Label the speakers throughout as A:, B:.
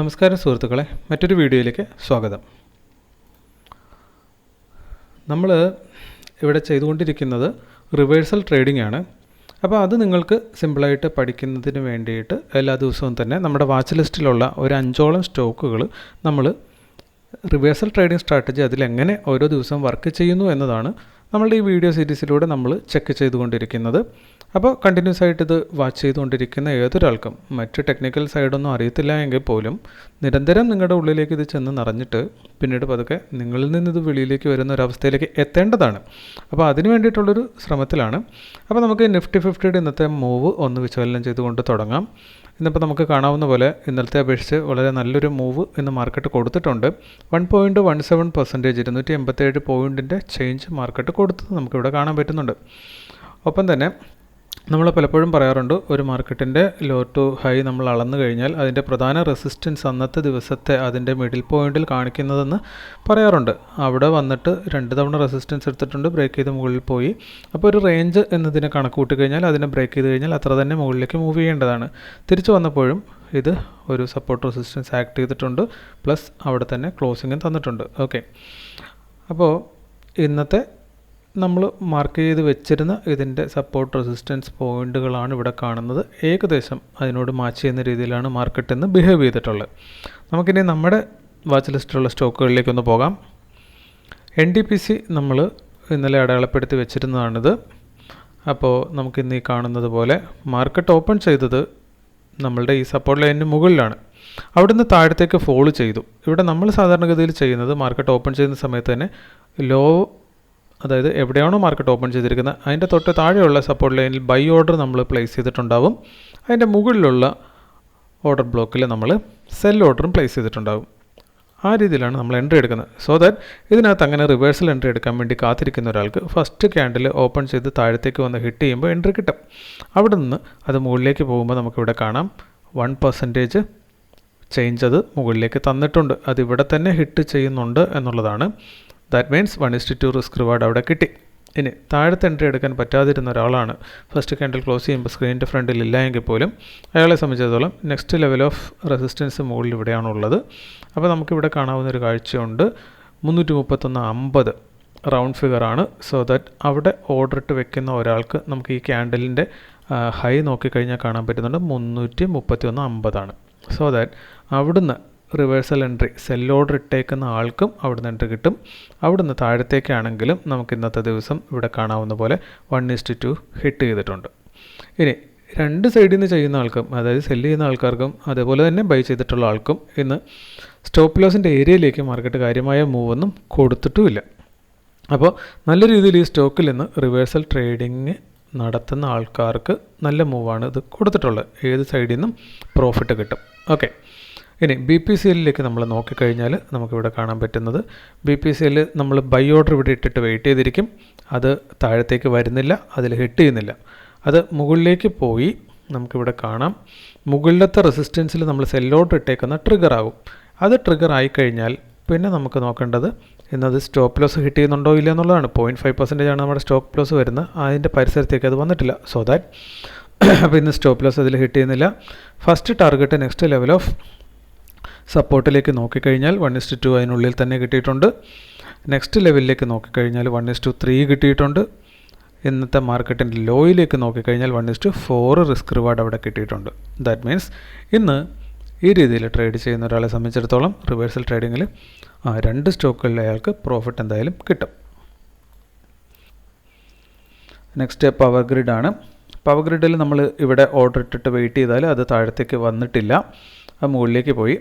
A: നമസ്കാരം സുഹൃത്തുക്കളെ മറ്റൊരു വീഡിയോയിലേക്ക് സ്വാഗതം. നമ്മൾ ഇവിടെ ചെയ്തുകൊണ്ടിരിക്കുന്നത് റിവേഴ്സൽ ട്രേഡിംഗ് ആണ്. അപ്പോൾ അത് നിങ്ങൾക്ക് സിമ്പിളായിട്ട് പഠിക്കുന്നതിന് വേണ്ടിയിട്ട് എല്ലാ ദിവസവും തന്നെ നമ്മുടെ വാച്ച് ലിസ്റ്റിലുള്ള ഒരു അഞ്ചോളം സ്റ്റോക്കുകൾ നമ്മൾ റിവേഴ്സൽ ട്രേഡിംഗ് സ്ട്രാറ്റജി അതിലെങ്ങനെ ഓരോ ദിവസവും വർക്ക് ചെയ്യുന്നു എന്നതാണ് നമ്മളുടെ ഈ വീഡിയോ സീരീസിലൂടെ നമ്മൾ ചെക്ക് ചെയ്തുകൊണ്ടിരിക്കുന്നത്. അപ്പോൾ കണ്ടിന്യൂസ് ആയിട്ട് ഇത് വാച്ച് ചെയ്തുകൊണ്ടിരിക്കുന്ന ഏതൊരാൾക്കും മറ്റ് ടെക്നിക്കൽ സൈഡൊന്നും അറിയത്തില്ല എങ്കിൽ പോലും നിരന്തരം നിങ്ങളുടെ ഉള്ളിലേക്ക് ഇത് ചെന്ന് നിറഞ്ഞിട്ട് പിന്നീട് പതുക്കെ നിങ്ങളിൽ നിന്ന് ഇത് വെളിയിലേക്ക് വരുന്ന ഒരു അവസ്ഥയിലേക്ക് എത്തേണ്ടതാണ്. അപ്പോൾ അതിന് വേണ്ടിയിട്ടുള്ളൊരു ശ്രമത്തിലാണ്. അപ്പോൾ നമുക്ക് നിഫ്റ്റി ഫിഫ്റ്റിയുടെ ഇന്നത്തെ മൂവ് ഒന്ന് വിശകലനം ചെയ്തുകൊണ്ട് തുടങ്ങാം. ഇന്നിപ്പോൾ നമുക്ക് കാണാവുന്ന പോലെ ഇന്നലത്തെ അപേക്ഷിച്ച് വളരെ നല്ലൊരു മൂവ് ഇന്ന് മാർക്കറ്റ് കൊടുത്തിട്ടുണ്ട്. One point one seven percentage ഇരുന്നൂറ്റി എൺപത്തേഴ് പോയിന്റിന്റെ ചേഞ്ച് മാർക്കറ്റ് കൊടുത്തത് നമുക്കിവിടെ കാണാൻ പറ്റുന്നുണ്ട്. ഒപ്പം തന്നെ നമ്മൾ പലപ്പോഴും പറയാറുണ്ട് ഒരു മാർക്കറ്റിന്റെ ലോ ടു ഹൈ നമ്മൾ അളന്നു കഴിഞ്ഞാൽ അതിന്റെ പ്രധാന റെസിസ്റ്റൻസ് അന്നത്തെ ദിവസത്തെ അതിന്റെ മിഡിൽ പോയിന്റിൽ കാണിക്കുന്നതെന്ന് പറയാറുണ്ട്. അവിടെ വന്നിട്ട് രണ്ട് തവണ റെസിസ്റ്റൻസ് എടുത്തിട്ടുണ്ട് ബ്രേക്ക് ചെയ്ത് മുകളിൽ പോയി. അപ്പോൾ ഒരു റേഞ്ച് എന്നതിനെ കണക്ക് കഴിഞ്ഞാൽ അതിനെ ബ്രേക്ക് ചെയ്ത് കഴിഞ്ഞാൽ അത്ര തന്നെ മുകളിലേക്ക് മൂവ് ചെയ്യേണ്ടതാണ്. തിരിച്ചു വന്നപ്പോഴും ഇത് ഒരു സപ്പോർട്ട് റെസിസ്റ്റൻസ് ആക്ട് ചെയ്തിട്ടുണ്ട് പ്ലസ് അവിടെ തന്നെ ക്ലോസിങ്ങും തന്നിട്ടുണ്ട്. ഓക്കെ അപ്പോൾ ഇന്നത്തെ നമ്മൾ മാർക്ക് ചെയ്ത് വെച്ചിരുന്ന ഇതിന്റെ സപ്പോർട്ട് റെസിസ്റ്റൻസ് പോയിന്റുകളാണ് ഇവിടെ കാണുന്നത്. ഏകദേശം അതിനോട് മാച്ച് ചെയ്യുന്ന രീതിയിലാണ് മാർക്കറ്റ് ഇന്ന് ബിഹേവ് ചെയ്തിട്ടുള്ളത്. നമുക്കിനി നമ്മുടെ വാച്ച് ലിസ്റ്റിലുള്ള സ്റ്റോക്കുകളിലേക്കൊന്ന് പോകാം. എൻ ഡി പി സി നമ്മൾ ഇന്നലെ അടയാളപ്പെടുത്തി വെച്ചിരുന്നതാണിത്. അപ്പോൾ നമുക്കിന്ന് ഈ കാണുന്നത് പോലെ മാർക്കറ്റ് ഓപ്പൺ ചെയ്തത് നമ്മളുടെ ഈ സപ്പോർട്ട് ലൈനിന് മുകളിലാണ്. അവിടുന്ന് താഴത്തേക്ക് ഫോൾ ചെയ്തു. ഇവിടെ നമ്മൾ സാധാരണഗതിയിൽ ചെയ്യുന്നത് മാർക്കറ്റ് ഓപ്പൺ ചെയ്യുന്ന സമയത്ത് തന്നെ ലോ അതായത് എവിടെയാണോ മാർക്കറ്റ് ഓപ്പൺ ചെയ്തിരിക്കുന്നത് അതിന്റെ തൊട്ട് താഴെയുള്ള സപ്പോർട്ട് ലൈനിൽ ബൈ ഓർഡർ നമ്മൾ പ്ലേസ് ചെയ്തിട്ടുണ്ടാവും. അതിന്റെ മുകളിലുള്ള ഓർഡർ ബ്ലോക്കിൽ നമ്മൾ സെൽ ഓർഡറും പ്ലേസ് ചെയ്തിട്ടുണ്ടാവും. ആ രീതിയിലാണ് നമ്മൾ എൻട്രി എടുക്കുന്നത്. സോ ദാറ്റ് ഇതിനകത്ത് അങ്ങനെ റിവേഴ്സൽ എൻട്രി എടുക്കാൻ വേണ്ടി കാത്തിരിക്കുന്ന ഒരാൾക്ക് ഫസ്റ്റ് ക്യാൻഡിൽ ഓപ്പൺ ചെയ്ത് താഴത്തേക്ക് വന്ന് ഹിറ്റ് ചെയ്യുമ്പോൾ എൻട്രി കിട്ടും. അവിടെ നിന്ന് അത് മുകളിലേക്ക് പോകുമ്പോൾ നമുക്കിവിടെ കാണാം. വൺ പെർസെന്റേജ് ചേഞ്ച് അത് മുകളിലേക്ക് തന്നിട്ടുണ്ട്. അതിവിടെ തന്നെ ഹിറ്റ് ചെയ്യുന്നുണ്ട് എന്നുള്ളതാണ്. That means one is to two risk reward അവിടെ കിട്ടി. ഇനി താഴത്തെ എൻട്രി എടുക്കാൻ പറ്റാതിരുന്ന ഒരാളാണ്. ഫസ്റ്റ് ക്യാൻഡിൽ ക്ലോസ് ചെയ്യുമ്പോൾ സ്ക്രീനിന്റെ ഫ്രണ്ടിൽ ഇല്ല എങ്കിൽ പോലും അയാളെ സംബന്ധിച്ചിടത്തോളം നെക്സ്റ്റ് ലെവൽ ഓഫ് റെസിസ്റ്റൻസ് മുകളിൽ ഇവിടെയാണുള്ളത് അപ്പോൾ നമുക്കിവിടെ കാണാവുന്ന ഒരു കാഴ്ചയുണ്ട്. മുന്നൂറ്റി മുപ്പത്തൊന്ന് അമ്പത് റൗണ്ട് ഫിഗറാണ് സോ ദാറ്റ് അവിടെ ഓർഡർ ഇട്ട് വെക്കുന്ന ഒരാൾക്ക് നമുക്ക് ഈ ക്യാൻഡലിന്റെ ഹൈ നോക്കിക്കഴിഞ്ഞാൽ കാണാൻ പറ്റുന്നുണ്ട്. മുന്നൂറ്റി മുപ്പത്തി ഒന്ന് അമ്പതാണ്. സോ ദാറ്റ് അവിടുന്ന് റിവേഴ്സൽ എൻട്രി സെൽ ഓർഡർ ഇട്ടേക്കുന്ന ആൾക്കും അവിടുന്ന് എൻട്രി കിട്ടും. അവിടുന്ന് താഴത്തേക്കാണെങ്കിലും നമുക്ക് ഇന്നത്തെ ദിവസം ഇവിടെ കാണാവുന്ന പോലെ വൺ ഇസ്റ്റ് ടു ഹിറ്റ് ചെയ്തിട്ടുണ്ട്. ഇനി രണ്ട് സൈഡിൽ നിന്ന് ചെയ്യുന്ന ആൾക്കും അതായത് സെല്ല് ചെയ്യുന്ന ആൾക്കാർക്കും അതേപോലെ തന്നെ ബൈ ചെയ്തിട്ടുള്ള ആൾക്കും ഇന്ന് സ്റ്റോപ്പ് ലോസിന്റെ ഏരിയയിലേക്ക് മാർക്കറ്റ് കാര്യമായ മൂവൊന്നും കൊടുത്തിട്ടുമില്ല. അപ്പോൾ നല്ല രീതിയിൽ ഈ സ്റ്റോക്കിൽ നിന്ന് റിവേഴ്സൽ ട്രേഡിങ് നടത്തുന്ന ആൾക്കാർക്ക് നല്ല മൂവാണ് ഇത് കൊടുത്തിട്ടുള്ളത്. ഏത് സൈഡിൽ നിന്നും പ്രോഫിറ്റ് കിട്ടും. ഓക്കെ ഇനി ബി പി സി എല്ലിലേക്ക് നമ്മൾ നോക്കിക്കഴിഞ്ഞാൽ നമുക്കിവിടെ കാണാൻ പറ്റുന്നത് ബി പി സി എല്ലിൽ നമ്മൾ ബൈ ഓർഡർ ഇവിടെ ഇട്ടിട്ട് വെയിറ്റ് ചെയ്തിരിക്കും. അത് താഴത്തേക്ക് വരുന്നില്ല അതിൽ ഹിറ്റ് ചെയ്യുന്നില്ല. അത് മുകളിലേക്ക് പോയി നമുക്കിവിടെ കാണാം. മുകളിലത്തെ റെസിസ്റ്റൻസിൽ നമ്മൾ സെല്ലോട്ട് ഇട്ടേക്കുന്ന ട്രിഗർ ആകും അത് ട്രിഗർ ആയിക്കഴിഞ്ഞാൽ പിന്നെ നമുക്ക് നോക്കേണ്ടത് ഇന്നത് സ്റ്റോപ്പ് ലോസ് ഹിറ്റ് ചെയ്യുന്നുണ്ടോ ഇല്ല എന്നുള്ളതാണ്. പോയിന്റ് ഫൈവ് പെർസെന്റേജ് ആണ് നമ്മുടെ സ്റ്റോപ്പ് ലോസ് വരുന്നത്. അതിന്റെ പരിസരത്തേക്ക് അത് വന്നിട്ടില്ല. സോ ദാറ്റ് അപ്പോൾ ഇന്ന് സ്റ്റോപ്പ് ലോസ് അതിൽ ഹിറ്റ് ചെയ്യുന്നില്ല. First target next level of സപ്പോർട്ടിലേക്ക് നോക്കിക്കഴിഞ്ഞാൽ വൺ ഇസ്റ്റു ടു അതിനുള്ളിൽ തന്നെ കിട്ടിയിട്ടുണ്ട്. നെക്സ്റ്റ് ലെവലിലേക്ക് നോക്കിക്കഴിഞ്ഞാൽ വൺ ഇസ്റ്റു ത്രീ കിട്ടിയിട്ടുണ്ട്. ഇന്നത്തെ മാർക്കറ്റിന്റെ ലോയിലേക്ക് നോക്കിക്കഴിഞ്ഞാൽ one is to four risk reward അവിടെ കിട്ടിയിട്ടുണ്ട്. ദാറ്റ് മീൻസ് ഇന്ന് ഈ രീതിയിൽ ട്രേഡ് ചെയ്യുന്ന ഒരാളെ സംബന്ധിച്ചിടത്തോളം റിവേഴ്സൽ ട്രേഡിങ്ങിൽ രണ്ട് സ്റ്റോക്കുകളിൽ അയാൾക്ക് പ്രോഫിറ്റ് എന്തായാലും കിട്ടും. നെക്സ്റ്റ് പവർ ഗ്രിഡാണ് പവർ ഗ്രിഡിൽ നമ്മൾ ഇവിടെ ഓർഡർ ഇട്ടിട്ട് വെയിറ്റ് ചെയ്താൽ അത് താഴത്തേക്ക് വന്നിട്ടില്ല. അത് മുകളിലേക്ക് പോയി.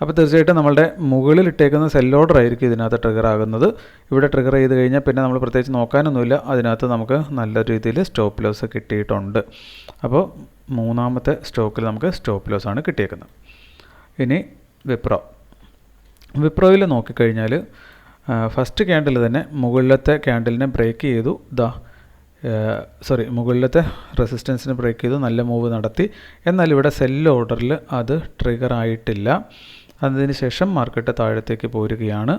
A: അപ്പോൾ തീർച്ചയായിട്ടും നമ്മളുടെ മുകളിൽ ഇട്ടേക്കുന്ന സെൽ ഓർഡർ ആയിരിക്കും ഇതിനകത്ത് ട്രിഗർ ആകുന്നത്. ഇവിടെ ട്രിഗർ ചെയ്ത് കഴിഞ്ഞാൽ പിന്നെ നമ്മൾ പ്രത്യേകിച്ച് നോക്കാനൊന്നുമില്ല. അതിനകത്ത് നമുക്ക് നല്ല രീതിയിൽ സ്റ്റോപ്പ് ലോസ് കിട്ടിയിട്ടുണ്ട്. അപ്പോൾ മൂന്നാമത്തെ സ്റ്റോക്കിൽ നമുക്ക് സ്റ്റോപ്പ് ലോസ് ആണ് കിട്ടിയേക്കുന്നത്. ഇനി വിപ്രോ. വിപ്രോയിൽ നോക്കിക്കഴിഞ്ഞാൽ ഫസ്റ്റ് ക്യാൻഡിൽ തന്നെ മുകളിലത്തെ ക്യാൻഡിലിനെ ബ്രേക്ക് ചെയ്തു. ദാ സോറി മുകളിലത്തെ റെസിസ്റ്റൻസിന് ബ്രേക്ക് ചെയ്തു നല്ല മൂവ് നടത്തി. എന്നാൽ ഇവിടെ സെൽ ഓർഡറിൽ അത് ട്രിഗർ ആയിട്ടില്ല. അതിനുശേഷം മാർക്കറ്റ് താഴത്തേക്ക് പോരുകയാണ്.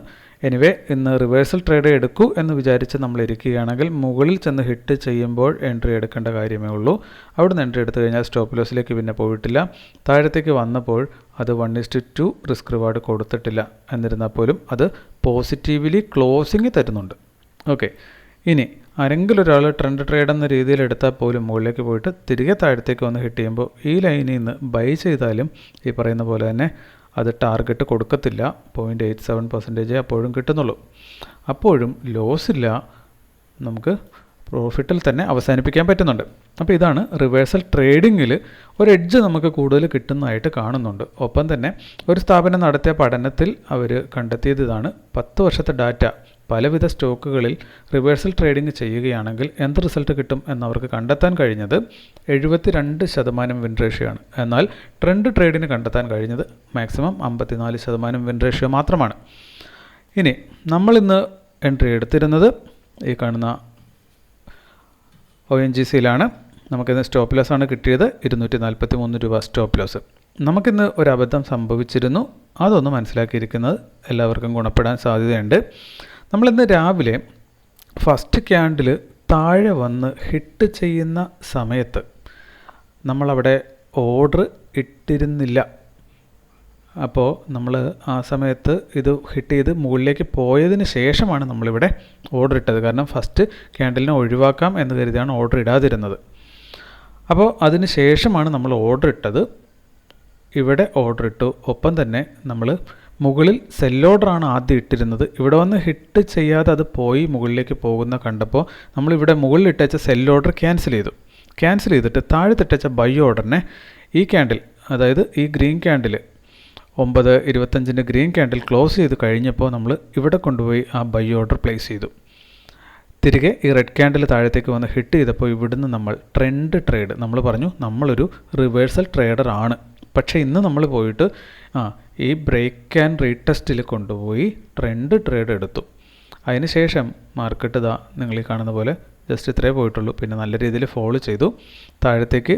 A: എനിവേ ഇന്ന് റിവേഴ്സൽ ട്രേഡ് എടുക്കൂ എന്ന് വിചാരിച്ച് നമ്മൾ ഇരിക്കുകയാണെങ്കിൽ മുകളിൽ ചെന്ന് ഹിറ്റ് ചെയ്യുമ്പോൾ എൻട്രി എടുക്കേണ്ട കാര്യമേ ഉള്ളൂ. അവിടുന്ന് എൻട്രി എടുത്തു കഴിഞ്ഞാൽ സ്റ്റോപ്പ് ലോസിലേക്ക് പിന്നെ പോയിട്ടില്ല. താഴത്തേക്ക് വന്നപ്പോൾ അത് one is to two risk reward കൊടുത്തിട്ടില്ല. എന്നിരുന്നാൽ പോലും അത് പോസിറ്റീവ്ലി ക്ലോസിങ് തരുന്നുണ്ട്. ഓക്കെ ഇനി ആരെങ്കിലും ഒരാൾ ട്രെൻഡ് ട്രേഡ് എന്ന രീതിയിൽ എടുത്താൽ പോലും മുകളിലേക്ക് പോയിട്ട് തിരികെ താഴത്തേക്ക് വന്ന് ഹിറ്റ് ചെയ്യുമ്പോൾ ഈ ലൈനിൽ നിന്ന് ബൈ ചെയ്താലും ഈ പറയുന്ന പോലെ തന്നെ അത് ടാർഗറ്റ് കൊടുക്കത്തില്ല. പോയിന്റ് എയ്റ്റ് സെവൻ പെർസെന്റേജ് അപ്പോഴും കിട്ടുന്നുള്ളൂ. അപ്പോഴും ലോസ് ഇല്ല. നമുക്ക് പ്രോഫിറ്റിൽ തന്നെ അവസാനിപ്പിക്കാൻ പറ്റുന്നുണ്ട്. അപ്പോൾ ഇതാണ് റിവേഴ്സൽ ട്രേഡിങ്ങിൽ ഒരു എഡ്ജ് നമുക്ക് കൂടുതൽ കിട്ടുന്നതായിട്ട് കാണുന്നുണ്ട്. ഒപ്പം തന്നെ ഒരു സ്ഥാപനം നടത്തിയ പഠനത്തിൽ അവർ കണ്ടെത്തിയത് ഇതാണ്. പത്ത് വർഷത്തെ ഡാറ്റ പലവിധ സ്റ്റോക്കുകളിൽ റിവേഴ്സൽ ട്രേഡിംഗ് ചെയ്യുകയാണെങ്കിൽ എന്ത് റിസൾട്ട് കിട്ടും എന്നവർക്ക് കണ്ടെത്താൻ കഴിഞ്ഞത് എഴുപത്തി രണ്ട് ശതമാനം വിൻ എന്നാൽ ട്രെൻഡ് ട്രേഡിന് കണ്ടെത്താൻ കഴിഞ്ഞത് മാക്സിമം അമ്പത്തിനാല് ശതമാനം വിൻ റേഷ്യോ മാത്രമാണ്. ഇനി നമ്മളിന്ന് എൻട്രി എടുത്തിരുന്നത് ഈ കാണുന്ന ഒ എൻ ജി സിയിലാണ് നമുക്കിന്ന് സ്റ്റോപ്പ് ലോസ് ആണ് കിട്ടിയത് ഇരുന്നൂറ്റി നാൽപ്പത്തി മൂന്ന് രൂപ സ്റ്റോപ്പ് ലോസ് നമുക്കിന്ന് ഒരു അബദ്ധം സംഭവിച്ചിരുന്നു. അതൊന്ന് മനസ്സിലാക്കിയിരിക്കുന്നത് എല്ലാവർക്കും ഗുണപ്പെടാൻ സാധ്യതയുണ്ട്. നമ്മളിന്ന് രാവിലെ ഫസ്റ്റ് ക്യാൻഡിൽ താഴെ വന്ന് ഹിറ്റ് ചെയ്യുന്ന സമയത്ത് നമ്മളവിടെ ഓർഡർ ഇട്ടിരുന്നില്ല. അപ്പോൾ നമ്മൾ ആ സമയത്ത് ഇത് ഹിറ്റ് ചെയ്ത് മുകളിലേക്ക് പോയതിന് ശേഷമാണ് നമ്മളിവിടെ ഓർഡർ ഇട്ടത്. കാരണം ഫസ്റ്റ് ക്യാൻഡലിനെ ഒഴിവാക്കാം എന്ന് കരുതിയാണ് ഓർഡർ ഇടാതിരുന്നത്. അപ്പോൾ അതിന് ശേഷമാണ് നമ്മൾ ഓർഡർ ഇട്ടത്. ഇവിടെ ഓർഡർ ഇട്ടു. ഒപ്പം തന്നെ നമ്മൾ മുകളിൽ സെൽ ആദ്യം ഇട്ടിരുന്നത്. ഇവിടെ വന്ന് ഹിറ്റ് ചെയ്യാതെ അത് പോയി മുകളിലേക്ക് പോകുന്ന കണ്ടപ്പോൾ നമ്മളിവിടെ മുകളിൽ ഇട്ടച്ച സെൽ ഓർഡർ ക്യാൻസൽ ചെയ്തു. ക്യാൻസൽ ചെയ്തിട്ട് താഴെ ഇട്ടച്ച ബൈ ഓർഡറിനെ ഈ ക്യാൻഡിൽ അതായത് ഈ ഗ്രീൻ ക്യാൻഡിൽ ഒമ്പത് ഇരുപത്തഞ്ചിന്റെ ഗ്രീൻ ക്യാൻഡിൽ ക്ലോസ് ചെയ്ത് കഴിഞ്ഞപ്പോൾ നമ്മൾ ഇവിടെ കൊണ്ടുപോയി ആ ബൈ ഓർഡർ പ്ലേസ് ചെയ്തു. തിരികെ ഈ റെഡ് ക്യാൻഡിൽ താഴത്തേക്ക് വന്ന് ഹിറ്റ് ചെയ്തപ്പോൾ ഇവിടുന്ന് നമ്മൾ ട്രെൻഡ് ട്രേഡ്. നമ്മൾ പറഞ്ഞു നമ്മളൊരു റിവേഴ്സൽ ട്രേഡർ ആണ്. പക്ഷേ ഇന്ന് നമ്മൾ പോയിട്ട് ആ ഈ ബ്രേക്ക് ആൻഡ് റീടെസ്റ്റിൽ കൊണ്ടുപോയി ട്രെൻഡ് ട്രേഡ് എടുത്തു. അതിനുശേഷം മാർക്കറ്റ് ഇതാ നിങ്ങൾ ഈ കാണുന്ന പോലെ ജസ്റ്റ് ഇത്രേ പോയിട്ടുള്ളൂ. പിന്നെ നല്ല രീതിയിൽ ഫോളോ ചെയ്തു. താഴത്തേക്ക്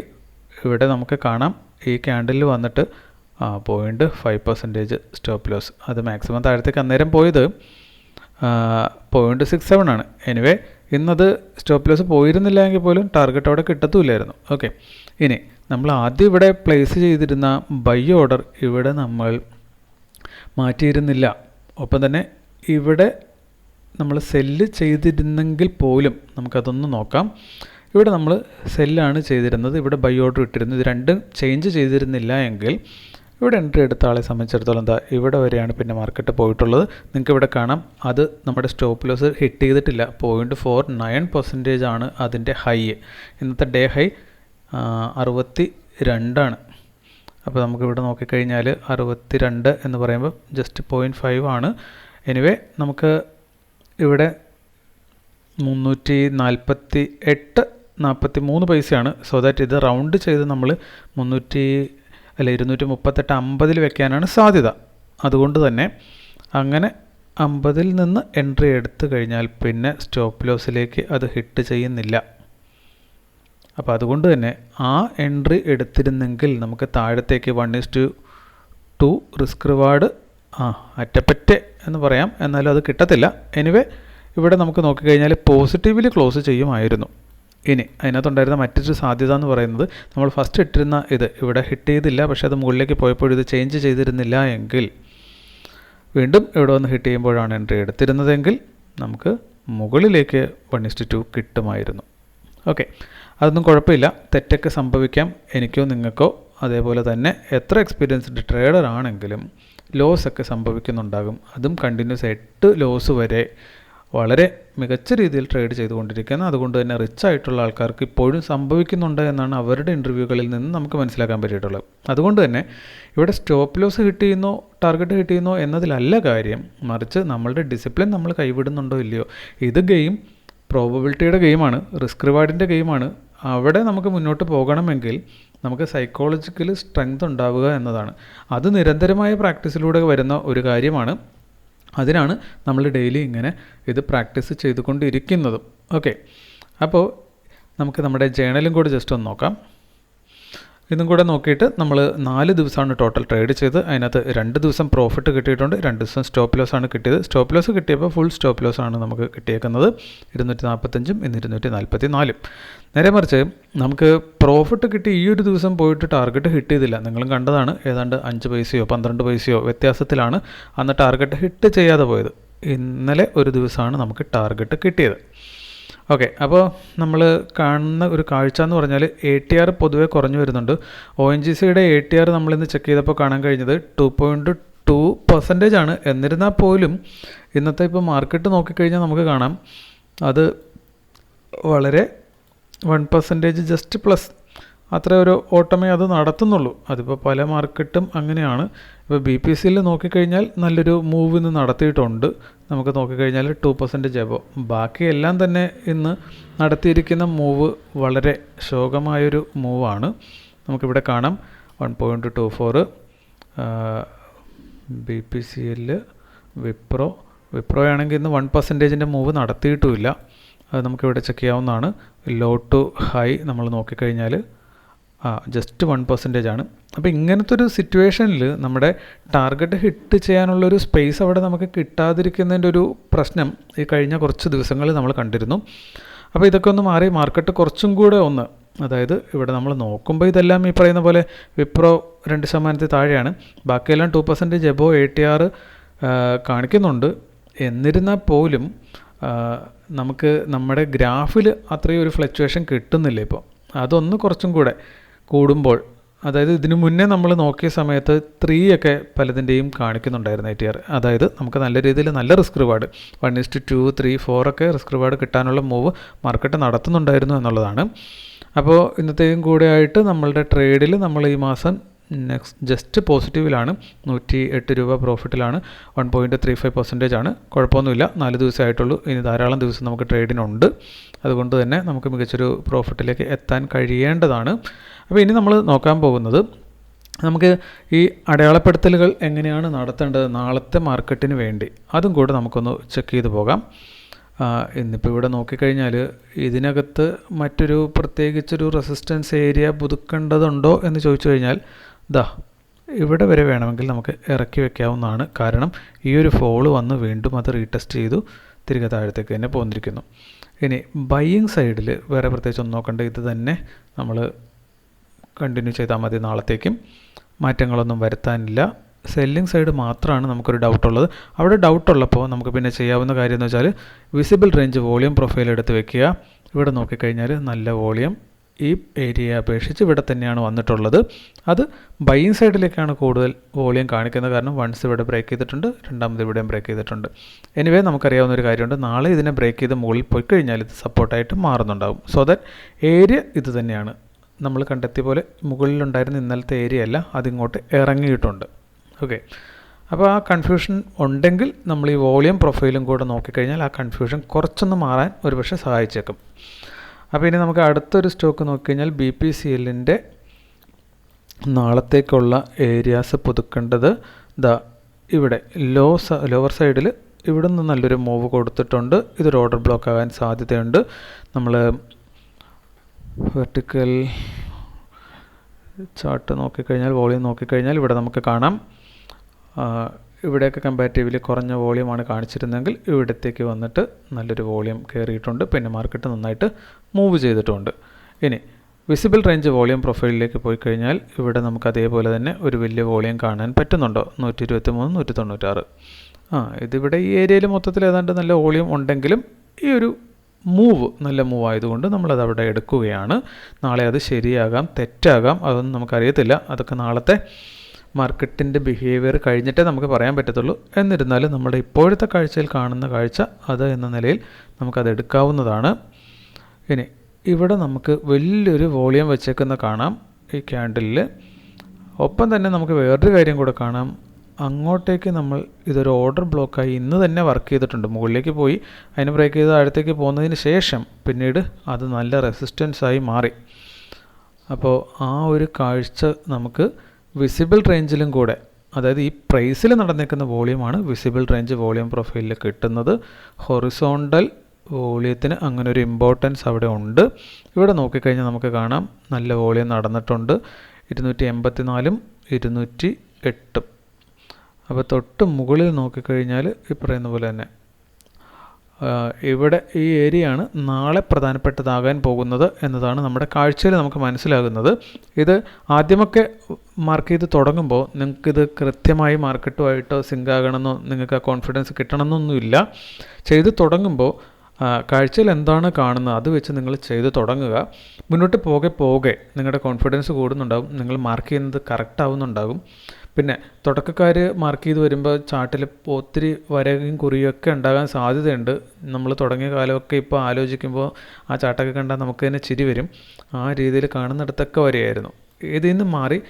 A: ഇവിടെ നമുക്ക് കാണാം ഈ ക്യാൻഡിൽ വന്നിട്ട് ആ point five percentage stop loss അത് മാക്സിമം താഴത്തേക്ക് അന്നേരം പോയത് പോയിന്റ് സിക്സ് സെവൻ ആണ്. എനിവേ ഇന്നത് സ്റ്റോപ്പ് ലോസ് പോയിരുന്നില്ല എങ്കിൽ പോലും ടാർഗറ്റ് അവിടെ കിട്ടത്തുമില്ലായിരുന്നു ഓക്കെ ഇനി നമ്മൾ ആദ്യം ഇവിടെ പ്ലേസ് ചെയ്തിരുന്ന ബൈ ഓർഡർ ഇവിടെ നമ്മൾ മാറ്റിയിരുന്നില്ല. ഒപ്പം തന്നെ ഇവിടെ നമ്മൾ സെല്ല് ചെയ്തിരുന്നെങ്കിൽ പോലും നമുക്കതൊന്ന് നോക്കാം. ഇവിടെ നമ്മൾ സെല്ലാണ് ചെയ്തിരുന്നത്. ഇവിടെ ബൈ ഓർഡർ ഇട്ടിരുന്നത് ഇത് രണ്ടും ചേഞ്ച് ചെയ്തിരുന്നില്ല എങ്കിൽ ഇവിടെ എൻട്രി എടുത്ത ആളെ സംബന്ധിച്ചിടത്തോളം എന്താ ഇവിടെ വരെയാണ് പിന്നെ മാർക്കറ്റ് പോയിട്ടുള്ളത്. നിങ്ങൾക്ക് ഇവിടെ കാണാം. അത് നമ്മുടെ സ്റ്റോപ്പ് ലോസ് ഹിറ്റ് ചെയ്തിട്ടില്ല. പോയിന്റ് ഫോർ നയൻ പെർസെന്റേജ് ആണ് അതിന്റെ ഹൈ ഇന്നത്തെ ഡേ ഹൈ അറുപത്തി രണ്ടാണ് അപ്പോൾ നമുക്കിവിടെ നോക്കിക്കഴിഞ്ഞാൽ അറുപത്തി രണ്ട് എന്ന് പറയുമ്പോൾ ജസ്റ്റ് പോയിന്റ് ഫൈവ് ആണ്. എനിവേ നമുക്ക് ഇവിടെ മുന്നൂറ്റി നാൽപ്പത്തി എട്ട് നാൽപ്പത്തി മൂന്ന് പൈസയാണ്. സോ ദാറ്റ് ഇത് റൗണ്ട് ചെയ്ത് നമ്മൾ മുന്നൂറ്റി അല്ല ഇരുന്നൂറ്റി മുപ്പത്തെട്ട് അമ്പതിൽ വെക്കാനാണ് സാധ്യത. അതുകൊണ്ട് തന്നെ അങ്ങനെ അമ്പതിൽ നിന്ന് എൻട്രി എടുത്തു കഴിഞ്ഞാൽ പിന്നെ സ്റ്റോപ്പ് ലോസിലേക്ക് അത് ഹിറ്റ് ചെയ്യുന്നില്ല. അപ്പോൾ അതുകൊണ്ട് തന്നെ ആ എൻട്രി എടുത്തിരുന്നെങ്കിൽ നമുക്ക് താഴത്തേക്ക് one is to two risk reward ആ അറ്റപ്പറ്റ എന്ന് പറയാം. എന്നാലും അത് കിട്ടത്തില്ല. എനിവേ ഇവിടെ നമുക്ക് നോക്കിക്കഴിഞ്ഞാൽ പോസിറ്റീവിൽ ക്ലോസ് ചെയ്യുമായിരുന്നു. ഇനി അതിനകത്തുണ്ടായിരുന്ന മറ്റൊരു സാധ്യത എന്ന് പറയുന്നത് നമ്മൾ ഫസ്റ്റ് ഇട്ടിരുന്ന ഇത് ഇവിടെ ഹിറ്റ് ചെയ്തില്ല പക്ഷേ അത് മുകളിലേക്ക് പോയപ്പോൾ ഇത് ചേഞ്ച് ചെയ്തിരുന്നില്ല എങ്കിൽ വീണ്ടും ഇവിടെ വന്ന് ഹിറ്റ് ചെയ്യുമ്പോഴാണ് എൻട്രി എടുത്തിരുന്നതെങ്കിൽ നമുക്ക് മുകളിലേക്ക് വൺ ഇസ്റ്റ് ടു കിട്ടുമായിരുന്നു. ഓക്കെ അതൊന്നും കുഴപ്പമില്ല. തെറ്റൊക്കെ സംഭവിക്കാം. എനിക്കോ നിങ്ങൾക്കോ അതേപോലെ തന്നെ എത്ര എക്സ്പീരിയൻസ്ഡ് ട്രേഡർ ആണെങ്കിലും ലോസ് ഒക്കെ സംഭവിക്കുന്നുണ്ടാകും. അതും കണ്ടിന്യൂസ് എട്ട് ലോസ് വരെ വളരെ മികച്ച രീതിയിൽ ട്രേഡ് ചെയ്തുകൊണ്ടിരിക്കുന്നു. അതുകൊണ്ട് തന്നെ റിച്ച് ആയിട്ടുള്ള ആൾക്കാർക്ക് ഇപ്പോഴും സംഭവിക്കുന്നുണ്ട് എന്നാണ് അവരുടെ ഇന്റർവ്യൂകളിൽ നിന്ന് നമുക്ക് മനസ്സിലാക്കാൻ പറ്റിയിട്ടുള്ളത്. അതുകൊണ്ട് തന്നെ ഇവിടെ സ്റ്റോപ്പ് ലോസ് ചെയ്യുന്നോ ടാർഗറ്റ് ചെയ്യുന്നോ എന്നതിലല്ല കാര്യം. മറിച്ച് നമ്മളുടെ ഡിസിപ്ലിൻ നമ്മൾ കൈവിടുന്നുണ്ടോ ഇല്ലയോ ഇത് ഗെയിം പ്രോബബിലിറ്റിയുടെ ഗെയിമാണ് റിസ്ക് റിവാർഡിന്റെ ഗെയിമാണ് അവിടെ നമുക്ക് മുന്നോട്ട് പോകണമെങ്കിൽ നമുക്ക് സൈക്കോളജിക്കൽ സ്ട്രെങ്ത് ഉണ്ടാവുക എന്നതാണ്. അത് നിരന്തരമായ പ്രാക്ടീസിലൂടെ വരുന്ന ഒരു കാര്യമാണ്. അതിനാണ് നമ്മൾ ഡെയിലി ഇങ്ങനെ ഇത് പ്രാക്ടീസ് ചെയ്തുകൊണ്ടിരിക്കുന്നതും. ഓക്കെ അപ്പോൾ നമുക്ക് നമ്മുടെ ജേണലും കൂടി ജസ്റ്റ് ഒന്ന് നോക്കാം. ഇതും കൂടെ നോക്കിയിട്ട് നമ്മൾ നാല് ദിവസമാണ് ടോട്ടൽ ട്രേഡ് ചെയ്ത് അതിനകത്ത് രണ്ട് ദിവസം പ്രോഫിറ്റ് കിട്ടിയിട്ടുണ്ട് രണ്ട് ദിവസം സ്റ്റോപ്പ് ലോസ് ആണ് കിട്ടിയത്. സ്റ്റോപ്പ് ലോസ് കിട്ടിയപ്പോൾ ഫുൾ സ്റ്റോപ്പ് ലോസ് ആണ് നമുക്ക് കിട്ടിയേക്കുന്നത്. ഇരുന്നൂറ്റി നാൽപ്പത്തഞ്ചും ഇന്ന് ഇരുന്നൂറ്റി നാൽപ്പത്തി നാലും നേരെ മറിച്ച് നമുക്ക് പ്രോഫിറ്റ് കിട്ടി ഈ ഒരു ദിവസം പോയിട്ട് ടാർഗറ്റ് ഹിറ്റ് ചെയ്തില്ല നിങ്ങളും കണ്ടതാണ്. ഏതാണ്ട് അഞ്ച് പൈസയോ പന്ത്രണ്ട് പൈസയോ വ്യത്യാസത്തിലാണ് അന്ന് ടാർഗറ്റ് ഹിറ്റ് ചെയ്യാതെ പോയത്. ഇന്നലെ ഒരു ദിവസമാണ് നമുക്ക് ടാർഗറ്റ് കിട്ടിയത്. ഓക്കെ അപ്പോൾ നമ്മൾ കാണുന്ന ഒരു കാഴ്ച എന്ന് പറഞ്ഞാൽ എ ടി ആർ പൊതുവെ കുറഞ്ഞു വരുന്നുണ്ട്. ഒ എൻ ജി സിയുടെ എ ടി ആർ നമ്മളിന്ന് ചെക്ക് ചെയ്തപ്പോൾ കാണാൻ കഴിഞ്ഞത് ടു പോയിന്റ് ടു പെർസെന്റേജ് ആണ്. എന്നിരുന്നാൽ പോലും ഇന്നത്തെ ഇപ്പോൾ മാർക്കറ്റ് നോക്കിക്കഴിഞ്ഞാൽ നമുക്ക് കാണാം. അത് വളരെ വൺ പെർസെന്റേജ് ജസ്റ്റ് പ്ലസ് അത്ര ഒരു ഓട്ടമേ അത് നടത്തുന്നുള്ളൂ. അതിപ്പോൾ പല മാർക്കറ്റും അങ്ങനെയാണ്. ഇപ്പോൾ ബി പി സിയിൽ നോക്കിക്കഴിഞ്ഞാൽ നല്ലൊരു മൂവ് ഇന്ന് നടത്തിയിട്ടുണ്ട്. നമുക്ക് നോക്കിക്കഴിഞ്ഞാൽ ടു പെർസെന്റേജ് ബാക്കി ബാക്കിയെല്ലാം തന്നെ ഇന്ന് നടത്തിയിരിക്കുന്ന മൂവ് വളരെ ശോകമായൊരു മൂവാണ് നമുക്കിവിടെ കാണാം. One point two four B P C L Wipro. Wipro ആണെങ്കിൽ ഇന്ന് വൺ പെർസെന്റേജിന്റെ മൂവ് നടത്തിയിട്ടുമില്ല. അത് നമുക്കിവിടെ ചെക്ക് ചെയ്യാവുന്നതാണ്. ലോ ടു ഹൈ നമ്മൾ നോക്കിക്കഴിഞ്ഞാൽ ആ ജസ്റ്റ് വൺ പെർസെന്റേജ് ആണ്. അപ്പോൾ ഇങ്ങനത്തെ ഒരു സിറ്റുവേഷനിൽ നമ്മുടെ ടാർഗറ്റ് ഹിറ്റ് ചെയ്യാനുള്ളൊരു സ്പേസ് അവിടെ നമുക്ക് കിട്ടാതിരിക്കുന്നതിന്റെ ഒരു പ്രശ്നം ഈ കഴിഞ്ഞ കുറച്ച് ദിവസങ്ങളിൽ നമ്മൾ കണ്ടിരുന്നു. അപ്പോൾ ഇതൊക്കെ ഒന്ന് മാറി മാർക്കറ്റ് കുറച്ചും കൂടെ ഒന്ന് അതായത് ഇവിടെ നമ്മൾ നോക്കുമ്പോൾ ഇതെല്ലാം ഈ പറയുന്ന പോലെ വിപ്രോ രണ്ട് ശതമാനത്തിൽ താഴെയാണ്. ബാക്കിയെല്ലാം two percentage above A T R കാണിക്കുന്നുണ്ട്. എന്നിരുന്നാൽ പോലും നമുക്ക് നമ്മുടെ ഗ്രാഫിൽ അത്രയും ഒരു ഫ്ലക്ച്വേഷൻ കിട്ടുന്നില്ല ഇപ്പോൾ അതൊന്ന് കുറച്ചും കൂടെ കൂടുമ്പോൾ അതായത് ഇതിനു മുന്നേ നമ്മൾ നോക്കിയ സമയത്ത് ത്രീ ഒക്കെ പലതിന്റെയും കാണിക്കുന്നുണ്ടായിരുന്നു ഐ ടി ആർ. അതായത് നമുക്ക് നല്ല രീതിയിൽ നല്ല risk reward. One is to two three four ഒക്കെ റിസ്ക് റിവാർഡ് കിട്ടാനുള്ള മൂവ് മാർക്കറ്റ് നടത്തുന്നുണ്ടായിരുന്നു എന്നുള്ളതാണ്. അപ്പോൾ ഇന്നത്തെയും കൂടെ ആയിട്ട് നമ്മളുടെ ട്രേഡിൽ നമ്മൾ ഈ മാസം നെക്സ്റ്റ് ജസ്റ്റ് പോസിറ്റീവിലാണ് നൂറ്റി എട്ട് രൂപ പ്രോഫിറ്റിലാണ് one point three five percentage ആണ്. കുഴപ്പമൊന്നുമില്ല. നാല് ദിവസമായിട്ടുള്ളൂ ഇനി ധാരാളം ദിവസം നമുക്ക് ട്രേഡിനുണ്ട് അതുകൊണ്ട് തന്നെ നമുക്ക് മികച്ചൊരു പ്രോഫിറ്റിലേക്ക് എത്താൻ കഴിയേണ്ടതാണ്. അപ്പോൾ ഇനി നമ്മൾ നോക്കാൻ പോകുന്നത് നമുക്ക് ഈ അടയാളപ്പെടുത്തലുകൾ എങ്ങനെയാണ് നടത്തേണ്ടത് നാളത്തെ മാർക്കറ്റിന് വേണ്ടി. അതും കൂടെ നമുക്കൊന്ന് ചെക്ക് ചെയ്ത് പോകാം. ഇന്നിപ്പോൾ ഇവിടെ നോക്കിക്കഴിഞ്ഞാൽ ഇതിനകത്ത് മറ്റൊരു പ്രത്യേകിച്ചൊരു റെസിസ്റ്റൻസ് ഏരിയ പുതുക്കേണ്ടതുണ്ടോ എന്ന് ചോദിച്ചു കഴിഞ്ഞാൽ ദാ ഇവിടെ വരെ വേണമെങ്കിൽ നമുക്ക് ഇറക്കി വെക്കാവുന്നതാണ്. കാരണം ഈ ഒരു ഫോൾ വന്ന് വീണ്ടും അത് റീടെസ്റ്റ് ചെയ്തു തിരികെ താഴത്തേക്ക് തന്നെ പോന്നിരിക്കുന്നു. ഇനി ബൈയിങ് സൈഡിൽ വേറെ പ്രത്യേകിച്ച് ഒന്നും നോക്കണ്ട. ഇത് തന്നെ നമ്മൾ കണ്ടിന്യൂ ചെയ്താൽ മതി നാളത്തേക്കും. മാറ്റങ്ങളൊന്നും വരുത്താനില്ല. സെല്ലിംഗ് സൈഡ് മാത്രമാണ് നമുക്കൊരു ഡൗട്ട് ഉള്ളത്. അവിടെ ഡൗട്ട് ഉള്ളപ്പോൾ നമുക്ക് പിന്നെ ചെയ്യാവുന്ന കാര്യം എന്ന് വെച്ചാൽ വിസിബിൾ റേഞ്ച് വോളിയം പ്രൊഫൈൽ എടുത്ത് വെക്കുക. ഇവിടെ നോക്കിക്കഴിഞ്ഞാൽ നല്ല വോളിയം ഈ ഏരിയയെ അപേക്ഷിച്ച് ഇവിടെ തന്നെയാണ് വന്നിട്ടുള്ളത്. അത് ബൈയിങ് സൈഡിലേക്കാണ് കൂടുതൽ വോളിയം കാണിക്കുന്നത്. കാരണം വൺസ് ഇവിടെ ബ്രേക്ക് ചെയ്തിട്ടുണ്ട് രണ്ടാമത് ഇവിടെയും ബ്രേക്ക് ചെയ്തിട്ടുണ്ട്. എനിവേ നമുക്കറിയാവുന്ന ഒരു കാര്യമുണ്ട്. നാളെ ഇതിനെ ബ്രേക്ക് ചെയ്ത് മുകളിൽ പോയി കഴിഞ്ഞാൽ ഇത് സപ്പോർട്ടായിട്ട് മാറുന്നുണ്ടാകും സോ ദാറ്റ് ഏരിയ ഇത് തന്നെയാണ്. നമ്മൾ കണ്ടെത്തിയ പോലെ മുകളിലുണ്ടായിരുന്ന ഇന്നലത്തെ ഏരിയ അല്ല അതിങ്ങോട്ട് ഇറങ്ങിയിട്ടുണ്ട്. ഓക്കെ അപ്പോൾ ആ കൺഫ്യൂഷൻ ഉണ്ടെങ്കിൽ നമ്മൾ ഈ വോളിയം പ്രൊഫൈലും കൂടെ നോക്കിക്കഴിഞ്ഞാൽ ആ കൺഫ്യൂഷൻ കുറച്ചൊന്ന് മാറാൻ ഒരുപക്ഷെ സഹായിച്ചേക്കും. അപ്പോൾ ഇനി നമുക്ക് അടുത്തൊരു സ്റ്റോക്ക് നോക്കിക്കഴിഞ്ഞാൽ ബി പി സി എല്ലിന്റെ നാളത്തേക്കുള്ള ഏരിയാസ് പുതുക്കേണ്ടത് ദാ ഇവിടെ ലോ സ ലോവർ സൈഡിൽ ഇവിടെ നിന്ന് നല്ലൊരു മൂവ് കൊടുത്തിട്ടുണ്ട്. ഇതൊരു ഓർഡർ ബ്ലോക്ക് ആകാൻ സാധ്യതയുണ്ട്. നമ്മൾ വെർട്ടിക്കൽ ചാർട്ട് നോക്കിക്കഴിഞ്ഞാൽ വോളിയം നോക്കിക്കഴിഞ്ഞാൽ ഇവിടെ നമുക്ക് കാണാം. ഇവിടെയൊക്കെ കമ്പാരിറ്റീവ്ലി കുറഞ്ഞ വോളിയമാണ് കാണിച്ചിരുന്നെങ്കിൽ ഇവിടത്തേക്ക് വന്നിട്ട് നല്ലൊരു വോളിയം കയറിയിട്ടുണ്ട് പിന്നെ മാർക്കറ്റ് നന്നായിട്ട് മൂവ് ചെയ്തിട്ടുണ്ട്. ഇനി വിസിബിൾ റേഞ്ച് വോളിയം പ്രൊഫൈലിലേക്ക് പോയി കഴിഞ്ഞാൽ ഇവിടെ നമുക്ക് അതേപോലെ തന്നെ ഒരു വലിയ വോളിയം കാണാൻ പറ്റുന്നുണ്ടോ? നൂറ്റി ഇരുപത്തി മൂന്ന് നൂറ്റി തൊണ്ണൂറ്റാറ് ആ ഇതിവിടെ ഈ ഏരിയയിൽ മൊത്തത്തിൽ ഏതാണ്ട് നല്ല വോളിയം ഉണ്ടെങ്കിലും ഈ ഒരു മൂവ് നല്ല മൂവ് ആയതുകൊണ്ട് നമ്മളത് അവിടെ എടുക്കുകയാണ്. നാളെ അത് ശരിയാകാം തെറ്റാകാം അതൊന്നും നമുക്കറിയത്തില്ല. അതൊക്കെ നാളത്തെ മാർക്കറ്റിന്റെ ബിഹേവിയർ കഴിഞ്ഞിട്ടേ നമുക്ക് പറയാൻ പറ്റത്തുള്ളൂ. എന്നിരുന്നാലും നമ്മുടെ ഇപ്പോഴത്തെ കാഴ്ചയിൽ കാണുന്ന കാഴ്ച അത് എന്ന നിലയിൽ നമുക്കത് എടുക്കാവുന്നതാണ്. ഇനി ഇവിടെ നമുക്ക് വലിയൊരു വോളിയം വെച്ചേക്കുന്ന കാണാം ഈ ക്യാൻഡിലിൽ ഒപ്പം തന്നെ നമുക്ക് വേറൊരു കാര്യം കൂടെ കാണാം. അങ്ങോട്ടേക്ക് നമ്മൾ ഇതൊരു ഓർഡർ ബ്ലോക്കായി ഇന്ന് തന്നെ വർക്ക് ചെയ്തിട്ടുണ്ട്. മുകളിലേക്ക് പോയി അതിന് ബ്രേക്ക് ചെയ്ത് അടുത്തേക്ക് പോകുന്നതിന് ശേഷം പിന്നീട് അത് നല്ല റെസിസ്റ്റൻസായി മാറി. അപ്പോൾ ആ ഒരു കാഴ്ച നമുക്ക് വിസിബിൾ റേഞ്ചിലും കൂടെ അതായത് ഈ പ്രൈസിൽ നടന്നിരിക്കുന്ന വോളിയമാണ് വിസിബിൾ റേഞ്ച് വോളിയം പ്രൊഫൈലിൽ കിട്ടുന്നത്. ഹൊറിസോണ്ടൽ വോളിയത്തിന് അങ്ങനെ ഒരു ഇമ്പോർട്ടൻസ് അവിടെ ഉണ്ട്. ഇവിടെ നോക്കിക്കഴിഞ്ഞാൽ നമുക്ക് കാണാം നല്ല വോളിയം നടന്നിട്ടുണ്ട്. ഇരുന്നൂറ്റി എൺപത്തി നാലും ഇരുന്നൂറ്റി എട്ടും അപ്പോൾ തൊട്ട് മുകളിൽ നോക്കിക്കഴിഞ്ഞാൽ ഈ പറയുന്ന പോലെ തന്നെ ഇവിടെ ഈ ഏരിയയാണ് നാളെ പ്രധാനപ്പെട്ടതാകാൻ പോകുന്നത് എന്നതാണ് നമ്മുടെ കാഴ്ചയിൽ നമുക്ക് മനസ്സിലാകുന്നത്. ഇത് ആദ്യമൊക്കെ മാർക്ക് ചെയ്ത് തുടങ്ങുമ്പോൾ നിങ്ങൾക്കിത് കൃത്യമായി മാർക്കറ്റുമായിട്ടോ സിങ്ക് ആകണമെന്നോ നിങ്ങൾക്ക് ആ കോൺഫിഡൻസ് കിട്ടണമെന്നൊന്നുമില്ല. ചെയ്ത് തുടങ്ങുമ്പോൾ കാഴ്ചയിൽ എന്താണ് കാണുന്നത് അത് വെച്ച് നിങ്ങൾ ചെയ്ത് തുടങ്ങുക. മുന്നോട്ട് പോകെ പോകെ നിങ്ങളുടെ കോൺഫിഡൻസ് കൂടുന്നുണ്ടാകും നിങ്ങൾ മാർക്ക് ചെയ്യുന്നത് കറക്റ്റ് ആവുന്നുണ്ടാകും പിന്നെ തുടക്കക്കാർ മാർക്ക് ചെയ്ത് വരുമ്പോൾ ചാർട്ടിൽ ഒത്തിരി വരയും കുറിയും ഒക്കെ ഉണ്ടാകാൻ സാധ്യതയുണ്ട്. നമ്മൾ തുടങ്ങിയ കാലമൊക്കെ ഇപ്പോൾ ആലോചിക്കുമ്പോൾ ആ ചാട്ടൊക്കെ കണ്ടാൽ നമുക്ക് തന്നെ ചിരി വരും. ആ രീതിയിൽ കാണുന്നിടത്തൊക്കെ വരെയായിരുന്നു. ഇതിൽ നിന്ന് മാറി